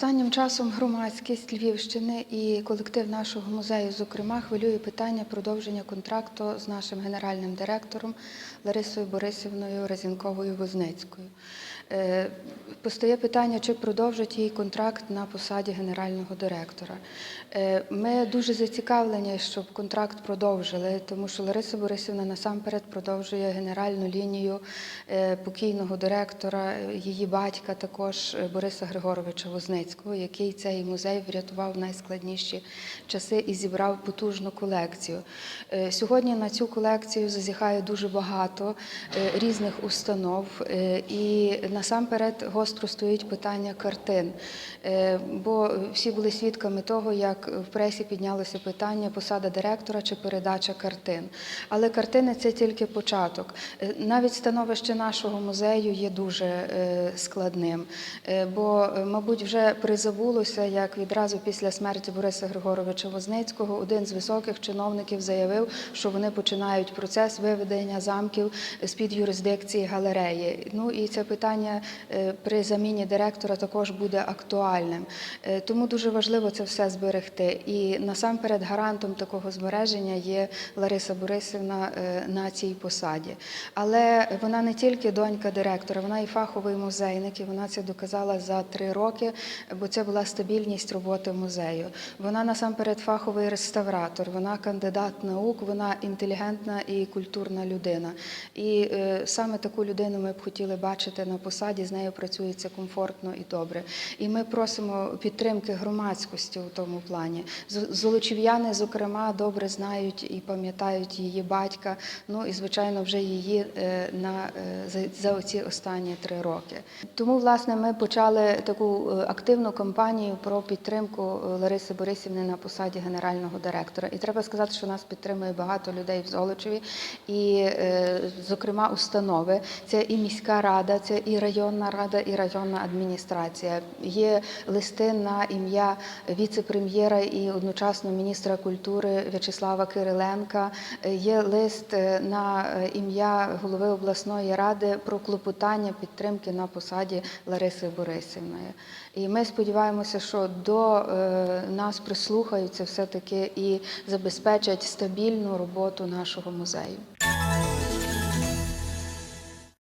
Останнім часом громадськість Львівщини і колектив нашого музею, зокрема, хвилює питання продовження контракту з нашим генеральним директором Ларисою Борисівною Разінковою Возницькою. Е, Постає питання, чи продовжить її контракт на посаді генерального директора. Е, Ми дуже зацікавлені, щоб контракт продовжили, тому що Лариса Борисівна насамперед продовжує генеральну лінію е, покійного директора, її батька також Бориса Григоровича Возницького, який цей музей врятував в найскладніші часи і зібрав потужну колекцію. Е, Сьогодні на цю колекцію зазіхає дуже багато е, різних установ, е, і насамперед гостро стоїть питання картин. Бо всі були свідками того, як в пресі піднялося питання посада директора чи передача картин. Але картини це тільки початок. Навіть становище нашого музею є дуже складним, бо, мабуть, вже призабулося, як відразу після смерті Бориса Григоровича Возницького один з високих чиновників заявив, що вони починають процес виведення замків з-під юрисдикції галереї. Ну і це питання е, при заміні директора також буде актуальним. Е, Тому дуже важливо це все зберегти. І насамперед гарантом такого збереження є Лариса Борисівна е, на цій посаді. Але вона не тільки донька директора, вона і фаховий музейник, і вона це доказала за три роки, бо це була стабільність роботи музею. Вона насамперед фаховий реставратор, вона кандидат наук, вона інтелігентна і культурна людина. І е, саме таку людину ми б хотіли бачити на посаді. З нею працюється комфортно і добре. І ми просимо підтримки громадськості у тому плані. Золочів'яни, зокрема, добре знають і пам'ятають її батька. Ну і звичайно, вже її е, на е, за, за оці останні три роки. Тому, власне, ми почали таку е, активну кампанію про підтримку е, Лариси Борисівни на посаді генерального директора. І треба сказати, що нас підтримує багато людей в Золочеві, і, е, зокрема, установи. Це і міська рада, це і районна рада, і районна адміністрація. Є листи на ім'я віце-прем'єра і одночасно міністра культури В'ячеслава Кириленка. Е, Є лист на ім'я голови обласної ради про клопотання підтримки на посаді Лариси Борисівної. І ми сподіваємося, що до е, нас прислухаються все-таки і забезпечать стабільну роботу нашого музею.